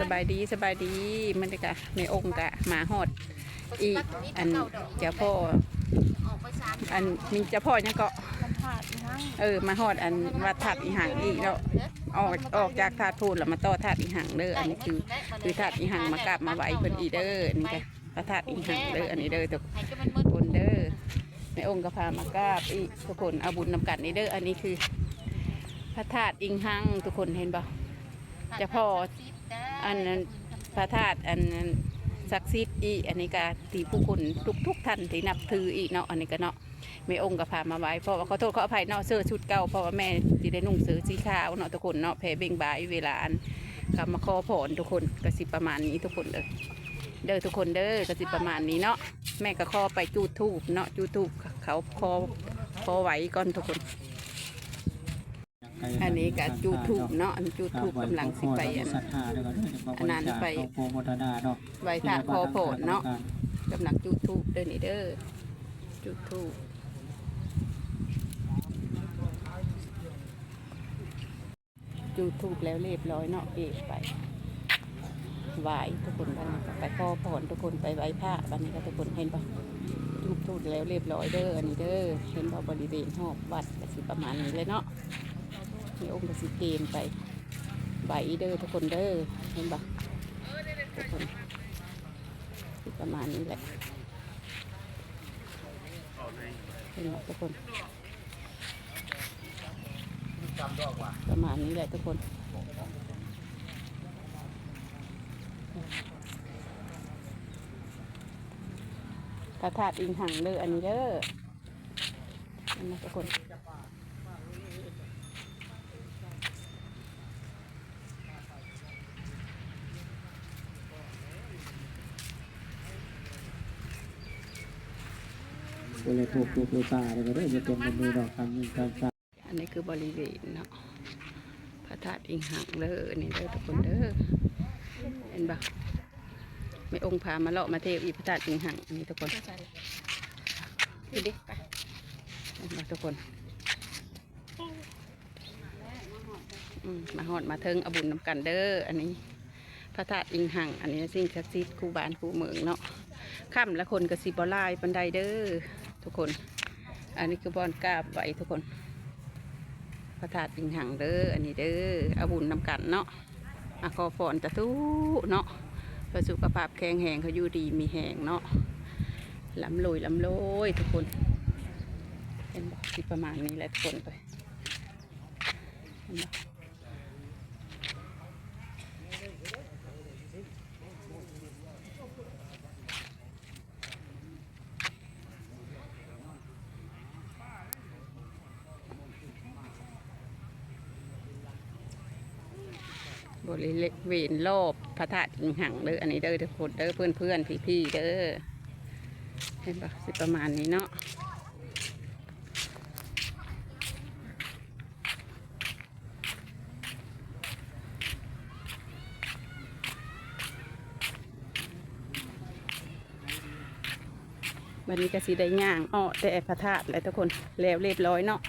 สบายดีสบายดีมันกะในองค์กะหมาหอด อีอันเจ้าพ่ออันมีเจ้าพ่อยังเกาะเออมาหอดอันวัดถาดอีหังอีกแล้วออกออกจากถาดพูดแล้วมาต่อถาดอีหังเด้ออันนี้คือคือถาดอีหังมากราบมาไหวเพิ่นอีเด้อนี่กะพระถาดอีหังเด้ออันนี้เด้อทุกให้ก็มันมืดคนเด้อในองค์ก็พามากราบอีกทุกคนเอาบุญนำกันนี่เด้ออันนี้คือ พระธาตุอิงหังทุกคนเห็นบ่เจ้าพ่อ อันนั้นพระธาตุอันนั้นศักดิ์สิทธิ์อีอันนี้ก็ที่ผู้คนทุกทุกท่านที่นับถืออีเนาะอันนี้ก็เนาะแม่องค์ก็พามาไว้เพราะว่าขอโทษขออภัยเนาะเสื้อชุดเก่าเพราะว่าแม่ที่ได้นุ่งเสื้อสีขาวเนาะทุกคนเนาะแผ่เบ่งบายเวลาอันคำมาขอพรทุกคนก็สิประมาณนี้ทุกคนเลยเด้อทุกคนเด้อก็สิประมาณนี้เนาะแม่ก็ขอไปจูดทูบเนาะจูดทูบเขาขอขอไหวก่อนทุกคน อันนี้ก็จูดทูบเนาะอันจูดทูบกำลังสิไปอันอันนั้นไปโปรโมทนาเนาะไหวพระขอพรเนาะกำลังจุดทูบเด้อนี่เด้อจุดทูบจุดทูบแล้วเรียบร้อยเนาะเอกไปไหวทุกคนบันนี้ก็ไปขอพรทุกคนไปไหว้พระบันนี้ก็ทุกคนเห็นปะจุดทูบแล้วเรียบร้อยเด้ออันนี้เด้อเห็นปะบริเวณหอบวัดก็สิประมาณนี้เลยเนาะ มีองค์กสิเกณฑ์ไปไหวเด้อทุกคนเด้อเห็นปะทุกคนประมาณนี้แหละเห็นไหมทุกคน ประมาณนี้แหละทุกคนพระธาตุอิงหังเลยอันนี้เด้อเห็นไหมทุกคน ก็เลยถูกถูกถูกตาเลยก็ได้จะเป็นมือดอกคำยิงคำสาอันนี้คือบริเวณเนาะพระธาตุอิงหังเลยอันนี้เด้อทุกคนเด้อเห็นปะไม่องค์พามาเลาะมาเทวอีพระธาตุอิงหังอันนี้ทุกคนดูดิไปเห็นปะทุกคนอืมมาหอดมาเทิงเอาบุญนำกันเด้ออันนี้พระธาตุอิงหังอันนี้สิ่งศักดิ์สิทธิ์คู่บ้านคู่เมืองเนาะค่ำละคนกสิบลายปันไดเด้อ ทุกคน อันนี้คือบอนกาบไหวทุกคน พระธาตุอิงหังเด้อ อันนี้เด้ออาบุญนำกันเนาะอะขอฝนจะทุเนาะเพื่อสุขภาพแข็งแรงเขาอยู่ดีมีแหงเนาะลำลอยลำลอยทุกคนเห็นบอกที่ประมาณนี้แหละทุกคนไปเห็นบ่ บริเวณรอบพระธาตุอิงหังเด้ออันนี้เด้อทุกคนเด้อเพื่อนเพื่อนพี่พี่ๆเด้อเห็นปะสิประมาณนี้เนาะวันนี้ก็สิได้ย่างอ้อแต่พระธาตุแล้วทุกคนแล้วเรียบร้อยเนาะ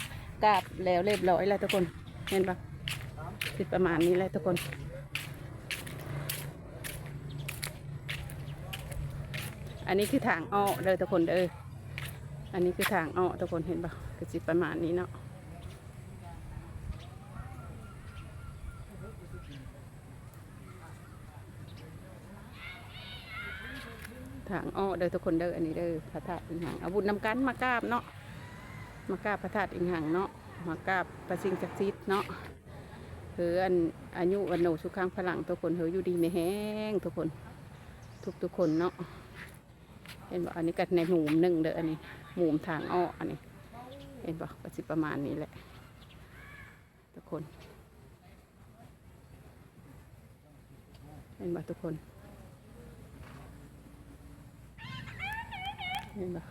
กราบแล้วเรียบร้อยแล้วทุกคนเห็นปะสิประมาณนี้แหละทุกคน อันนี้คือทางอ้อเด้อทุกคนเด้ออันนี้คือทางอ้อทุกคนเห็นปะก็สิประมาณนี้เนาะทางอ้อเด้อทุกคนเด้ออันนี้เด้อพระธาตุอิงหังอาบุญนำกันมากราบเนาะมากราบพระธาตุอิงหังเนาะมากราบประสิงศักดิ์สิทธิ์เนาะเฮืออันอายุวันโนสุขังพลังทุกคนเฮืออยู่ดีไม่แห้งทุกคน ทุกทุกคนเนาะ เห็นบอกอันนี้ก็ในหมุมหนึ่งเด้ออันนี้หมุมทางอ้ออันนี้ เห็นบอกก็สิประมาณนี้แหละทุกคน เห็นบอกทุกคนเห็นบอก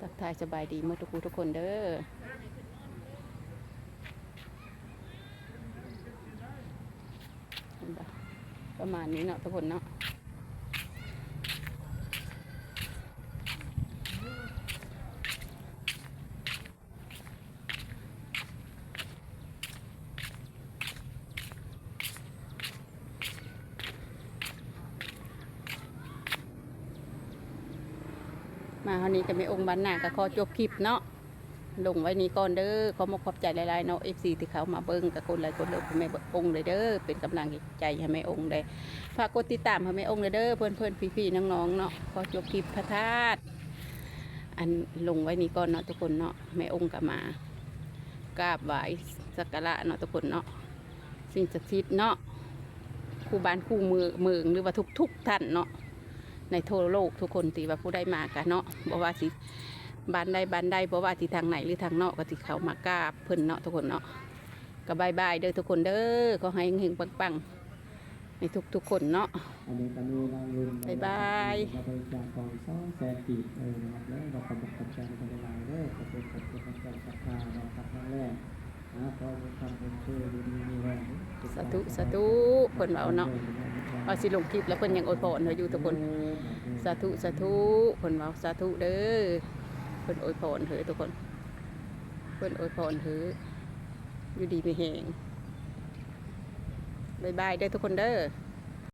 ทักทายสบายดีเมื่อทุกคนทุกคนเด้อเห็นปะประมาณนี้เนาะทุกคนเนาะ มาเฮานี้ก็แม่องค์บ้านนาก็ขอจบคลิปเนาะลงไว้นี้ก่อนเด้อขอมขอบใจหลายๆเนาะ FC ที่เขามาเบิ่งกับคนหลายคนเด้อแม่องค์เลยเด้อเป็นกำลังใจให้แม่องค์ได้ฝากกดติดตามให้แม่องค์เลยเด้อเพื่อนๆพี่ๆน้องๆเนาะขอจบคลิปพระธาตุอันลงไว้นี้ก่อนเนาะทุกคนเนาะแม่องค์ก็มากราบไหว้สักการะเนาะทุกคนเนาะสิ่งศักดิ์สิทธิ์เนาะครูบ้านครูเมือเมืองหรือว่าทุกๆท่านเนาะ ในทั่วโลกทุกคนตีว่าผู้ได้มากันเนาะบอกว่าสิบ้านใดบ้านใดบอกว่าที่ทางไหนหรือทางนอกก็สิเขามากราบเพิ่นเนาะทุกคนเนาะก็บายบายเด้อทุกคนเด้อขอให้เฮงๆปังๆในทุกๆคนเนาะอันนี้ก็มีรางวัลบ๊ายบายมาบริจาคของสองแสนกีบเออนะครับแล้วเราขอบคุณขอบใจในเวลาเด้อขอบคุณขอบคุณขอบใจศรัทธาเราครับครั้งแรก สาธุสาธุเพิ่นเอาเนาะเอาสิลงคลิปแล้วเพิ่นยังอวยพรเฮาอยู่ทุกคนสาธุสาธุเพิ่นเว้าสาธุเด้อเพิ่นอวยพรเถอะทุกคนเพิ่นอวยพรเถอะอยู่ดีมีแหงบายบายเด้อทุกคนเด้อ